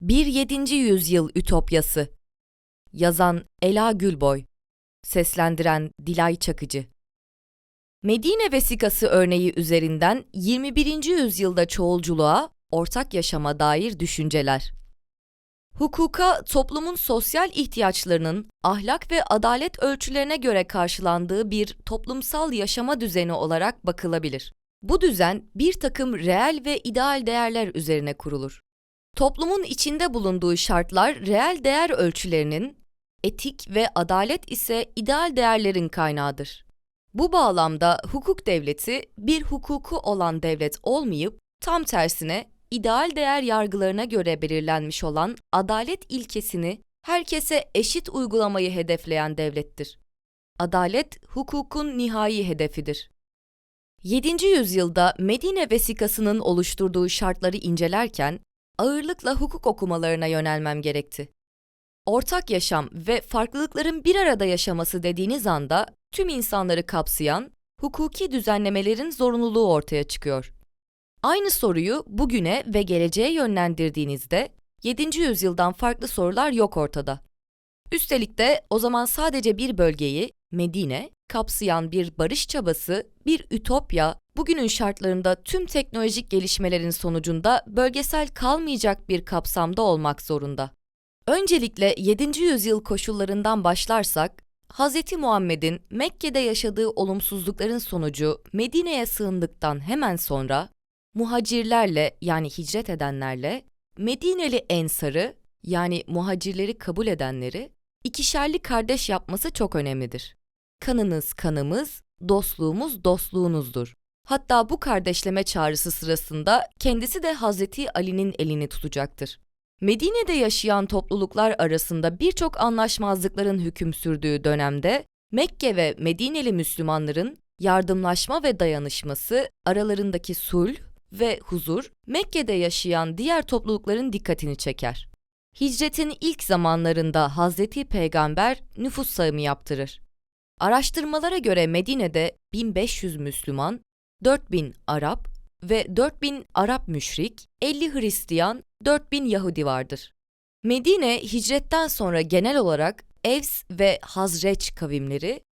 Bir 7. Yüzyıl Ütopyası Yazan Ela Gülboy Seslendiren Dilay Çakıcı Medine vesikası örneği üzerinden 21. yüzyılda çoğulculuğa, ortak yaşama dair düşünceler. Hukuka toplumun sosyal ihtiyaçlarının ahlak ve adalet ölçülerine göre karşılandığı bir toplumsal yaşama düzeni olarak bakılabilir. Bu düzen bir takım reel ve ideal değerler üzerine kurulur. Toplumun içinde bulunduğu şartlar reel değer ölçülerinin, etik ve adalet ise ideal değerlerin kaynağıdır. Bu bağlamda hukuk devleti bir hukuku olan devlet olmayıp tam tersine ideal değer yargılarına göre belirlenmiş olan adalet ilkesini herkese eşit uygulamayı hedefleyen devlettir. Adalet hukukun nihai hedefidir. 7. yüzyılda Medine vesikasının oluşturduğu şartları incelerken ağırlıkla hukuk okumalarına yönelmem gerekti. Ortak yaşam ve farklılıkların bir arada yaşaması dediğiniz anda tüm insanları kapsayan hukuki düzenlemelerin zorunluluğu ortaya çıkıyor. Aynı soruyu bugüne ve geleceğe yönlendirdiğinizde 7. yüzyıldan farklı sorular yok ortada. Üstelik de o zaman sadece bir bölgeyi, Medine, kapsayan bir barış çabası, bir ütopya, bugünün şartlarında tüm teknolojik gelişmelerin sonucunda bölgesel kalmayacak bir kapsamda olmak zorunda. Öncelikle 7. yüzyıl koşullarından başlarsak, Hz. Muhammed'in Mekke'de yaşadığı olumsuzlukların sonucu Medine'ye sığındıktan hemen sonra muhacirlerle yani hicret edenlerle Medineli ensarı yani muhacirleri kabul edenleri ikişerli kardeş yapması çok önemlidir. Kanınız kanımız, dostluğumuz dostluğunuzdur. Hatta bu kardeşleme çağrısı sırasında kendisi de Hazreti Ali'nin elini tutacaktır. Medine'de yaşayan topluluklar arasında birçok anlaşmazlıkların hüküm sürdüğü dönemde Mekke ve Medineli Müslümanların yardımlaşma ve dayanışması, aralarındaki sulh ve huzur Mekke'de yaşayan diğer toplulukların dikkatini çeker. Hicretin ilk zamanlarında Hazreti Peygamber nüfus sayımı yaptırır. Araştırmalara göre Medine'de 1500 Müslüman, 4000 Arap ve 4000 Arap müşrik, 50 Hristiyan, 4000 Yahudi vardır. Medine hicretten sonra genel olarak Evs ve Hazreç kavimleri,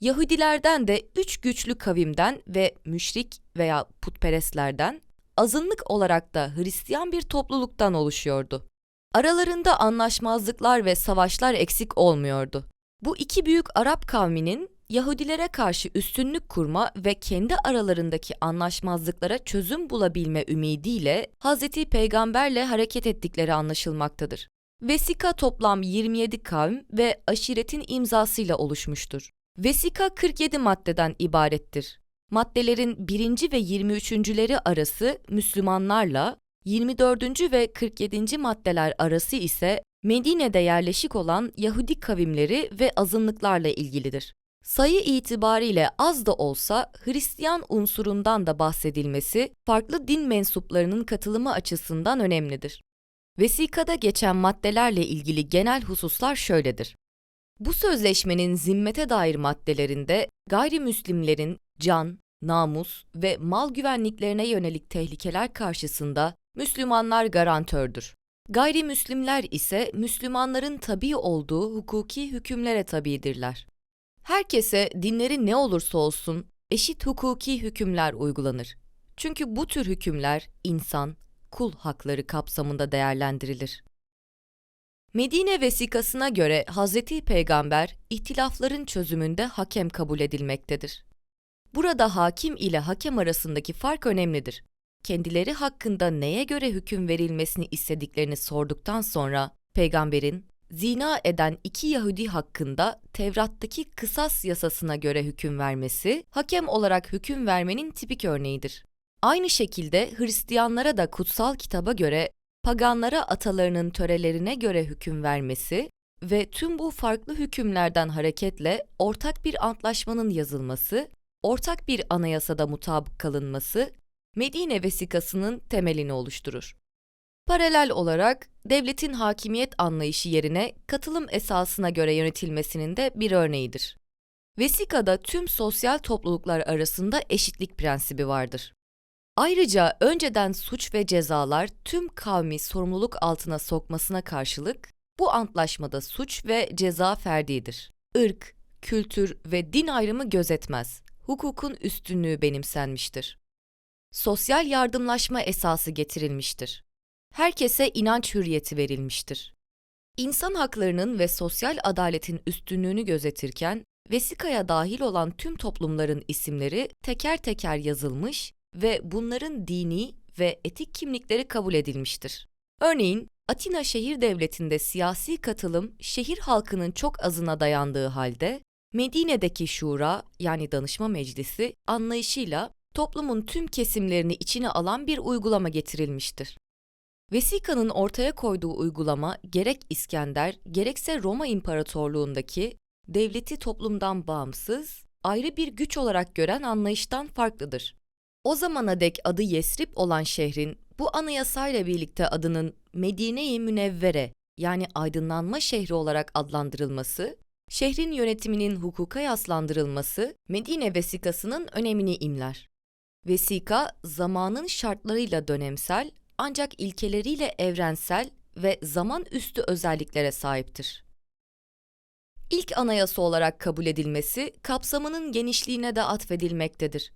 Yahudilerden de üç güçlü kavimden ve müşrik veya putperestlerden, azınlık olarak da Hristiyan bir topluluktan oluşuyordu. Aralarında anlaşmazlıklar ve savaşlar eksik olmuyordu. Bu iki büyük Arap kavminin Yahudilere karşı üstünlük kurma ve kendi aralarındaki anlaşmazlıklara çözüm bulabilme ümidiyle Hz. Peygamberle hareket ettikleri anlaşılmaktadır. Vesika toplam 27 kavm ve aşiretin imzasıyla oluşmuştur. Vesika 47 maddeden ibarettir. Maddelerin 1. ve 23.leri arası Müslümanlarla, 24. ve 47. maddeler arası ise Medine'de yerleşik olan Yahudi kavimleri ve azınlıklarla ilgilidir. Sayı itibariyle az da olsa Hristiyan unsurundan da bahsedilmesi farklı din mensuplarının katılımı açısından önemlidir. Vesikada geçen maddelerle ilgili genel hususlar şöyledir. Bu sözleşmenin zimmete dair maddelerinde gayrimüslimlerin can, namus ve mal güvenliklerine yönelik tehlikeler karşısında Müslümanlar garantördür. Gayrimüslimler ise Müslümanların tabi olduğu hukuki hükümlere tabidirler. Herkese dinleri ne olursa olsun eşit hukuki hükümler uygulanır. Çünkü bu tür hükümler insan, kul hakları kapsamında değerlendirilir. Medine vesikasına göre Hazreti Peygamber ihtilafların çözümünde hakem kabul edilmektedir. Burada hakim ile hakem arasındaki fark önemlidir. Kendileri hakkında neye göre hüküm verilmesini istediklerini sorduktan sonra peygamberin zina eden iki Yahudi hakkında Tevrat'taki kısas yasasına göre hüküm vermesi, hakem olarak hüküm vermenin tipik örneğidir. Aynı şekilde Hristiyanlara da kutsal kitaba göre paganlara atalarının törelerine göre hüküm vermesi ve tüm bu farklı hükümlerden hareketle ortak bir antlaşmanın yazılması, ortak bir anayasada mutabık kalınması Medine vesikasının temelini oluşturur. Paralel olarak devletin hakimiyet anlayışı yerine katılım esasına göre yönetilmesinin de bir örneğidir. Vesikada tüm sosyal topluluklar arasında eşitlik prensibi vardır. Ayrıca önceden suç ve cezalar tüm kavmi sorumluluk altına sokmasına karşılık bu antlaşmada suç ve ceza ferdidir. Irk, kültür ve din ayrımı gözetmez. Hukukun üstünlüğü benimsenmiştir. Sosyal yardımlaşma esası getirilmiştir. Herkese inanç hürriyeti verilmiştir. İnsan haklarının ve sosyal adaletin üstünlüğünü gözetirken vesikaya dahil olan tüm toplumların isimleri teker teker yazılmış ve bunların dini ve etik kimlikleri kabul edilmiştir. Örneğin Atina şehir devletinde siyasi katılım şehir halkının çok azına dayandığı halde Medine'deki şura yani danışma meclisi anlayışıyla toplumun tüm kesimlerini içine alan bir uygulama getirilmiştir. Vesika'nın ortaya koyduğu uygulama gerek İskender gerekse Roma İmparatorluğundaki devleti toplumdan bağımsız, ayrı bir güç olarak gören anlayıştan farklıdır. O zamana dek adı Yesrib olan şehrin bu anayasayla birlikte adının Medine-i Münevvere yani aydınlanma şehri olarak adlandırılması, şehrin yönetiminin hukuka yaslandırılması Medine vesikasının önemini imler. Vesika zamanın şartlarıyla dönemsel ancak ilkeleriyle evrensel ve zaman üstü özelliklere sahiptir. İlk anayasa olarak kabul edilmesi kapsamının genişliğine de atfedilmektedir.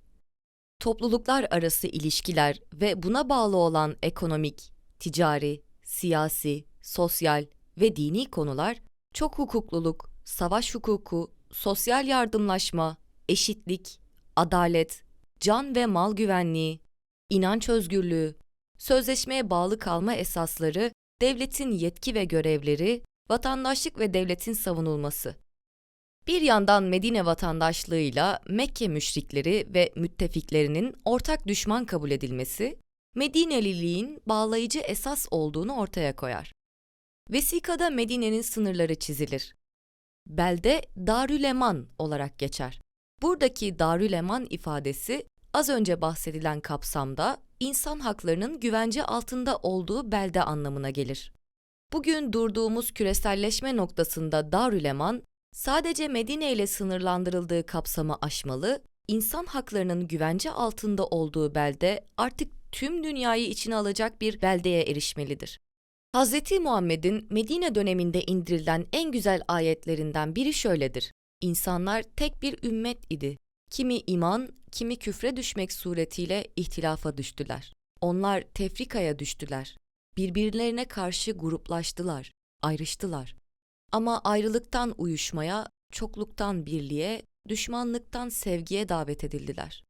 Topluluklar arası ilişkiler ve buna bağlı olan ekonomik, ticari, siyasi, sosyal ve dini konular çok hukukluluk, savaş hukuku, sosyal yardımlaşma, eşitlik, adalet, can ve mal güvenliği, inanç özgürlüğü, sözleşmeye bağlı kalma esasları, devletin yetki ve görevleri, vatandaşlık ve devletin savunulması. Bir yandan Medine vatandaşlığıyla Mekke müşrikleri ve müttefiklerinin ortak düşman kabul edilmesi, Medineliliğin bağlayıcı esas olduğunu ortaya koyar. Vesikada Medine'nin sınırları çizilir. Belde Darüleman olarak geçer. Buradaki Darüleman ifadesi az önce bahsedilen kapsamda insan haklarının güvence altında olduğu belde anlamına gelir. Bugün durduğumuz küreselleşme noktasında Darüleman sadece Medine ile sınırlandırıldığı kapsamı aşmalı, insan haklarının güvence altında olduğu belde artık tüm dünyayı içine alacak bir beldeye erişmelidir. Hz. Muhammed'in Medine döneminde indirilen en güzel ayetlerinden biri şöyledir. İnsanlar tek bir ümmet idi. Kimi iman, kimi küfre düşmek suretiyle ihtilafa düştüler. Onlar tefrikaya düştüler. Birbirlerine karşı gruplaştılar, ayrıştılar. Ama ayrılıktan uyuşmaya, çokluktan birliğe, düşmanlıktan sevgiye davet edildiler.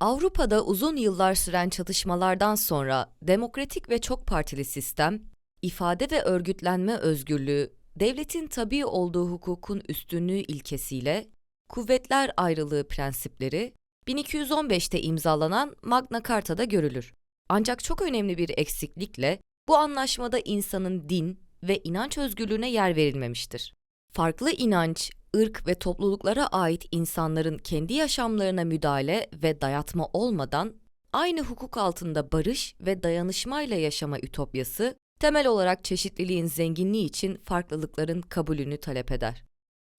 Avrupa'da uzun yıllar süren çatışmalardan sonra demokratik ve çok partili sistem, ifade ve örgütlenme özgürlüğü, devletin tabii olduğu hukukun üstünlüğü ilkesiyle kuvvetler ayrılığı prensipleri 1215'te imzalanan Magna Carta'da görülür. Ancak çok önemli bir eksiklikle bu anlaşmada insanın din ve inanç özgürlüğüne yer verilmemiştir. Farklı inanç, ırk ve topluluklara ait insanların kendi yaşamlarına müdahale ve dayatma olmadan aynı hukuk altında barış ve dayanışmayla yaşama ütopyası temel olarak çeşitliliğin zenginliği için farklılıkların kabulünü talep eder.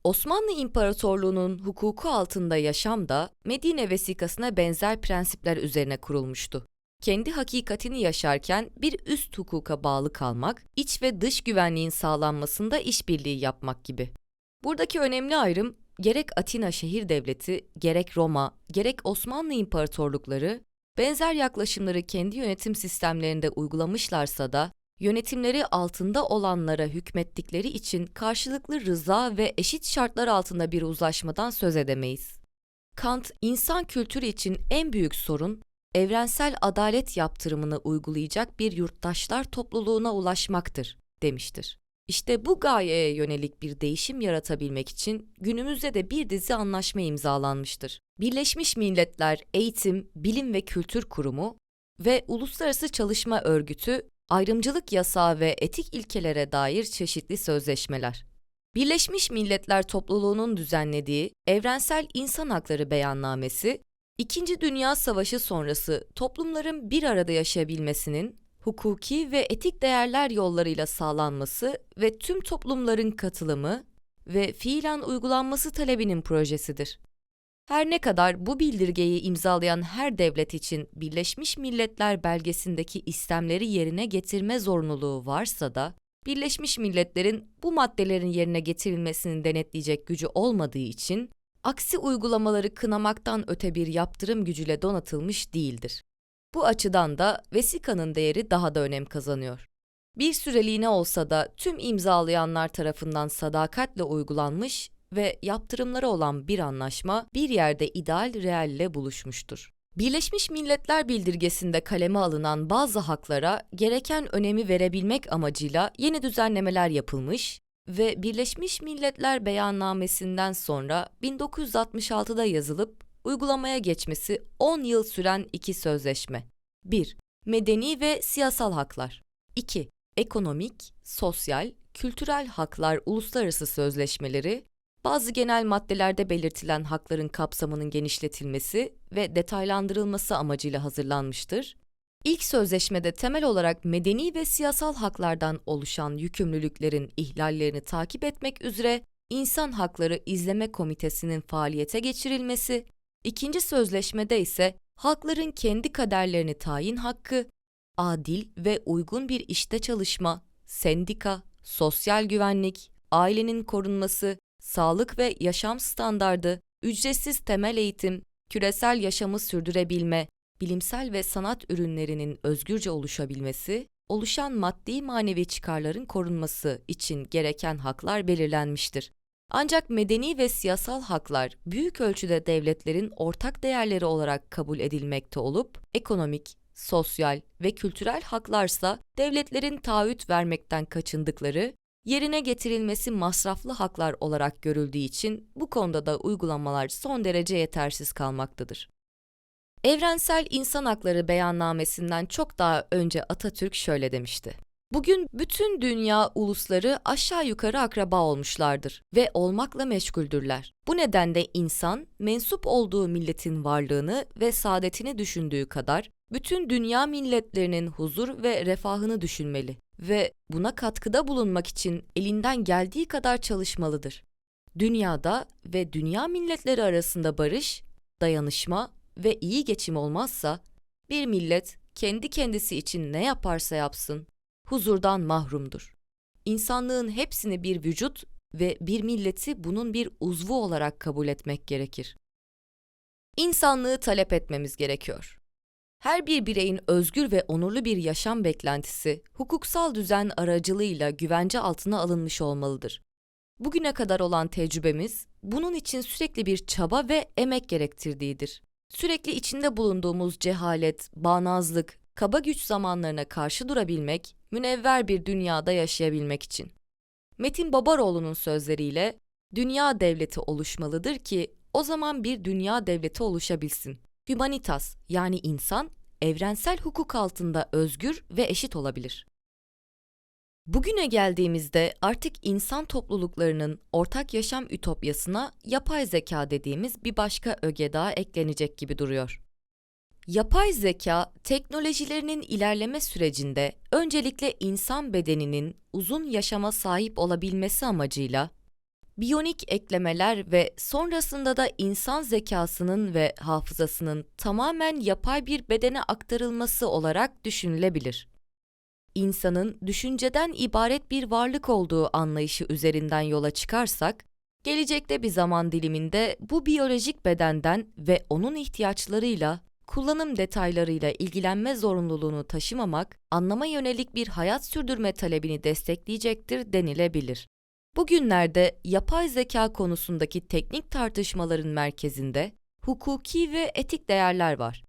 Osmanlı İmparatorluğu'nun hukuku altında yaşam da Medine vesikasına benzer prensipler üzerine kurulmuştu. Kendi hakikatini yaşarken bir üst hukuka bağlı kalmak, iç ve dış güvenliğin sağlanmasında işbirliği yapmak gibi. Buradaki önemli ayrım gerek Atina şehir devleti, gerek Roma, gerek Osmanlı İmparatorlukları benzer yaklaşımları kendi yönetim sistemlerinde uygulamışlarsa da yönetimleri altında olanlara hükmettikleri için karşılıklı rıza ve eşit şartlar altında bir uzlaşmadan söz edemeyiz. Kant, insan kültürü için en büyük sorun, evrensel adalet yaptırımını uygulayacak bir yurttaşlar topluluğuna ulaşmaktır, demiştir. İşte bu gayeye yönelik bir değişim yaratabilmek için günümüzde de bir dizi anlaşma imzalanmıştır. Birleşmiş Milletler Eğitim, Bilim ve Kültür Kurumu ve Uluslararası Çalışma Örgütü ayrımcılık yasağı ve etik ilkelere dair çeşitli sözleşmeler. Birleşmiş Milletler Topluluğu'nun düzenlediği Evrensel İnsan Hakları Beyannamesi, İkinci Dünya Savaşı sonrası toplumların bir arada yaşayabilmesinin hukuki ve etik değerler yollarıyla sağlanması ve tüm toplumların katılımı ve fiilen uygulanması talebinin projesidir. Her ne kadar bu bildirgeyi imzalayan her devlet için Birleşmiş Milletler belgesindeki istemleri yerine getirme zorunluluğu varsa da, Birleşmiş Milletler'in bu maddelerin yerine getirilmesini denetleyecek gücü olmadığı için, aksi uygulamaları kınamaktan öte bir yaptırım gücüyle donatılmış değildir. Bu açıdan da vesikanın değeri daha da önem kazanıyor. Bir süreliğine olsa da tüm imzalayanlar tarafından sadakatle uygulanmış ve yaptırımları olan bir anlaşma bir yerde ideal reelle buluşmuştur. Birleşmiş Milletler Bildirgesi'nde kaleme alınan bazı haklara gereken önemi verebilmek amacıyla yeni düzenlemeler yapılmış ve Birleşmiş Milletler Beyannamesi'nden sonra 1966'da yazılıp uygulamaya geçmesi 10 yıl süren iki sözleşme. 1. Medeni ve siyasal haklar. 2. Ekonomik, sosyal, kültürel haklar uluslararası sözleşmeleri bazı genel maddelerde belirtilen hakların kapsamının genişletilmesi ve detaylandırılması amacıyla hazırlanmıştır. İlk sözleşmede temel olarak medeni ve siyasal haklardan oluşan yükümlülüklerin ihlallerini takip etmek üzere İnsan Hakları İzleme Komitesi'nin faaliyete geçirilmesi, ikinci sözleşmede ise halkların kendi kaderlerini tayin hakkı, adil ve uygun bir işte çalışma, sendika, sosyal güvenlik, ailenin korunması, sağlık ve yaşam standardı, ücretsiz temel eğitim, küresel yaşamı sürdürebilme, bilimsel ve sanat ürünlerinin özgürce oluşabilmesi, oluşan maddi manevi çıkarların korunması için gereken haklar belirlenmiştir. Ancak medeni ve siyasal haklar büyük ölçüde devletlerin ortak değerleri olarak kabul edilmekte olup, ekonomik, sosyal ve kültürel haklarsa devletlerin taahhüt vermekten kaçındıkları yerine getirilmesi masraflı haklar olarak görüldüğü için bu konuda da uygulamalar son derece yetersiz kalmaktadır. Evrensel İnsan Hakları Beyannamesi'nden çok daha önce Atatürk şöyle demişti. Bugün bütün dünya ulusları aşağı yukarı akraba olmuşlardır ve olmakla meşguldürler. Bu nedenle insan mensup olduğu milletin varlığını ve saadetini düşündüğü kadar bütün dünya milletlerinin huzur ve refahını düşünmeli ve buna katkıda bulunmak için elinden geldiği kadar çalışmalıdır. Dünyada ve dünya milletleri arasında barış, dayanışma ve iyi geçim olmazsa bir millet kendi kendisi için ne yaparsa yapsın huzurdan mahrumdur. İnsanlığın hepsini bir vücut ve bir milleti bunun bir uzvu olarak kabul etmek gerekir. İnsanlığı talep etmemiz gerekiyor. Her bir bireyin özgür ve onurlu bir yaşam beklentisi hukuksal düzen aracılığıyla güvence altına alınmış olmalıdır. Bugüne kadar olan tecrübemiz bunun için sürekli bir çaba ve emek gerektirdiğidir. Sürekli içinde bulunduğumuz cehalet, bağnazlık, kaba güç zamanlarına karşı durabilmek, münevver bir dünyada yaşayabilmek için. Metin Babaroğlu'nun sözleriyle, dünya devleti oluşmalıdır ki o zaman bir dünya devleti oluşabilsin. Humanitas yani insan, evrensel hukuk altında özgür ve eşit olabilir. Bugüne geldiğimizde artık insan topluluklarının ortak yaşam ütopyasına yapay zeka dediğimiz bir başka öge daha eklenecek gibi duruyor. Yapay zeka, teknolojilerinin ilerleme sürecinde öncelikle insan bedeninin uzun yaşama sahip olabilmesi amacıyla biyonik eklemeler ve sonrasında da insan zekasının ve hafızasının tamamen yapay bir bedene aktarılması olarak düşünülebilir. İnsanın düşünceden ibaret bir varlık olduğu anlayışı üzerinden yola çıkarsak, gelecekte bir zaman diliminde bu biyolojik bedenden ve onun ihtiyaçlarıyla kullanım detaylarıyla ilgilenme zorunluluğunu taşımamak, anlama yönelik bir hayat sürdürme talebini destekleyecektir denilebilir. Bugünlerde yapay zeka konusundaki teknik tartışmaların merkezinde hukuki ve etik değerler var.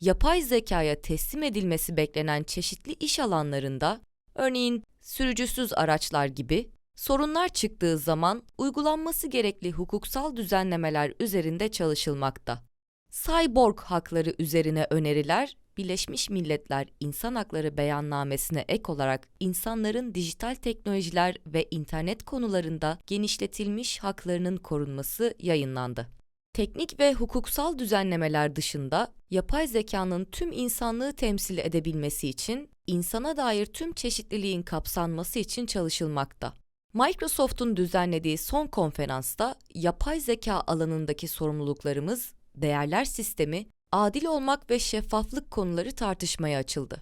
Yapay zekaya teslim edilmesi beklenen çeşitli iş alanlarında, örneğin sürücüsüz araçlar gibi, sorunlar çıktığı zaman uygulanması gerekli hukuksal düzenlemeler üzerinde çalışılmakta. Cyborg hakları üzerine öneriler, Birleşmiş Milletler İnsan Hakları Beyannamesi'ne ek olarak insanların dijital teknolojiler ve internet konularında genişletilmiş haklarının korunması yayınlandı. Teknik ve hukuksal düzenlemeler dışında yapay zekanın tüm insanlığı temsil edebilmesi için insana dair tüm çeşitliliğin kapsanması için çalışılmakta. Microsoft'un düzenlediği son konferansta yapay zeka alanındaki sorumluluklarımız, değerler sistemi, adil olmak ve şeffaflık konuları tartışmaya açıldı.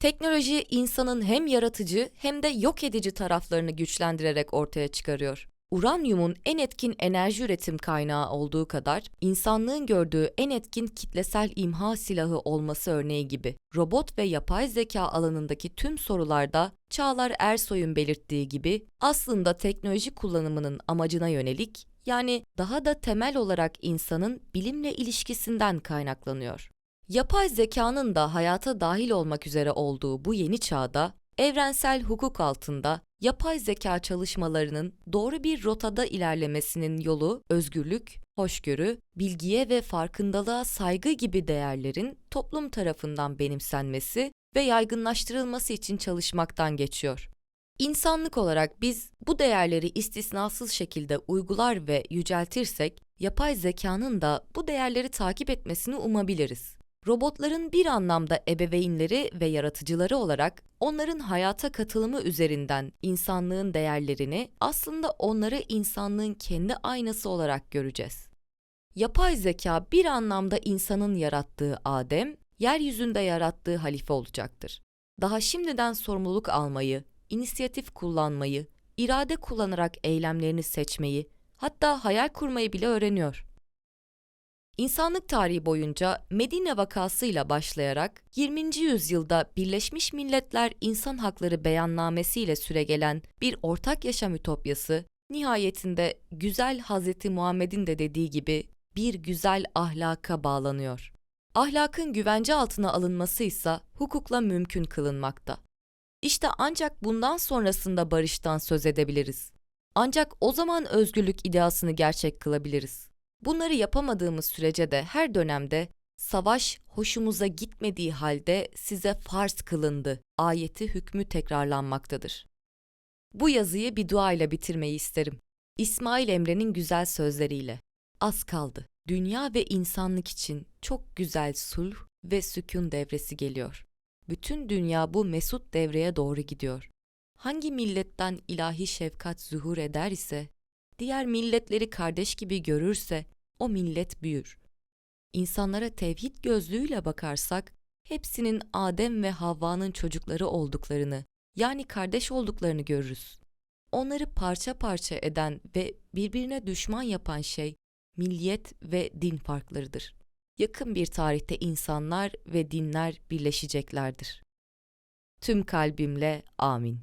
Teknoloji insanın hem yaratıcı hem de yok edici taraflarını güçlendirerek ortaya çıkarıyor. Uranyumun en etkin enerji üretim kaynağı olduğu kadar insanlığın gördüğü en etkin kitlesel imha silahı olması örneği gibi. Robot ve yapay zeka alanındaki tüm sorularda Çağlar Ersoy'un belirttiği gibi aslında teknoloji kullanımının amacına yönelik yani daha da temel olarak insanın bilimle ilişkisinden kaynaklanıyor. Yapay zekanın da hayata dahil olmak üzere olduğu bu yeni çağda evrensel hukuk altında yapay zeka çalışmalarının doğru bir rotada ilerlemesinin yolu özgürlük, hoşgörü, bilgiye ve farkındalığa saygı gibi değerlerin toplum tarafından benimsenmesi ve yaygınlaştırılması için çalışmaktan geçiyor. İnsanlık olarak biz bu değerleri istisnasız şekilde uygular ve yüceltirsek, yapay zekanın da bu değerleri takip etmesini umabiliriz. Robotların bir anlamda ebeveynleri ve yaratıcıları olarak onların hayata katılımı üzerinden insanlığın değerlerini aslında onları insanlığın kendi aynası olarak göreceğiz. Yapay zeka bir anlamda insanın yarattığı Adem, yeryüzünde yarattığı halife olacaktır. Daha şimdiden sorumluluk almayı, inisiyatif kullanmayı, irade kullanarak eylemlerini seçmeyi, hatta hayal kurmayı bile öğreniyor. İnsanlık tarihi boyunca Medine vakasıyla başlayarak 20. yüzyılda Birleşmiş Milletler İnsan Hakları Beyannamesi ile süregelen bir ortak yaşam ütopyası, nihayetinde güzel Hazreti Muhammed'in de dediği gibi bir güzel ahlaka bağlanıyor. Ahlakın güvence altına alınması ise hukukla mümkün kılınmakta. İşte ancak bundan sonrasında barıştan söz edebiliriz. Ancak o zaman özgürlük ideasını gerçek kılabiliriz. Bunları yapamadığımız sürece de her dönemde savaş hoşumuza gitmediği halde size farz kılındı ayeti hükmü tekrarlanmaktadır. Bu yazıyı bir dua ile bitirmeyi isterim. İsmail Emre'nin güzel sözleriyle. Az kaldı. Dünya ve insanlık için çok güzel sulh ve sükun devresi geliyor. Bütün dünya bu mesut devreye doğru gidiyor. Hangi milletten ilahi şefkat zuhur eder ise diğer milletleri kardeş gibi görürse o millet büyür. İnsanlara tevhid gözlüğüyle bakarsak hepsinin Adem ve Havva'nın çocukları olduklarını, yani kardeş olduklarını görürüz. Onları parça parça eden ve birbirine düşman yapan şey milliyet ve din farklarıdır. Yakın bir tarihte insanlar ve dinler birleşeceklerdir. Tüm kalbimle amin.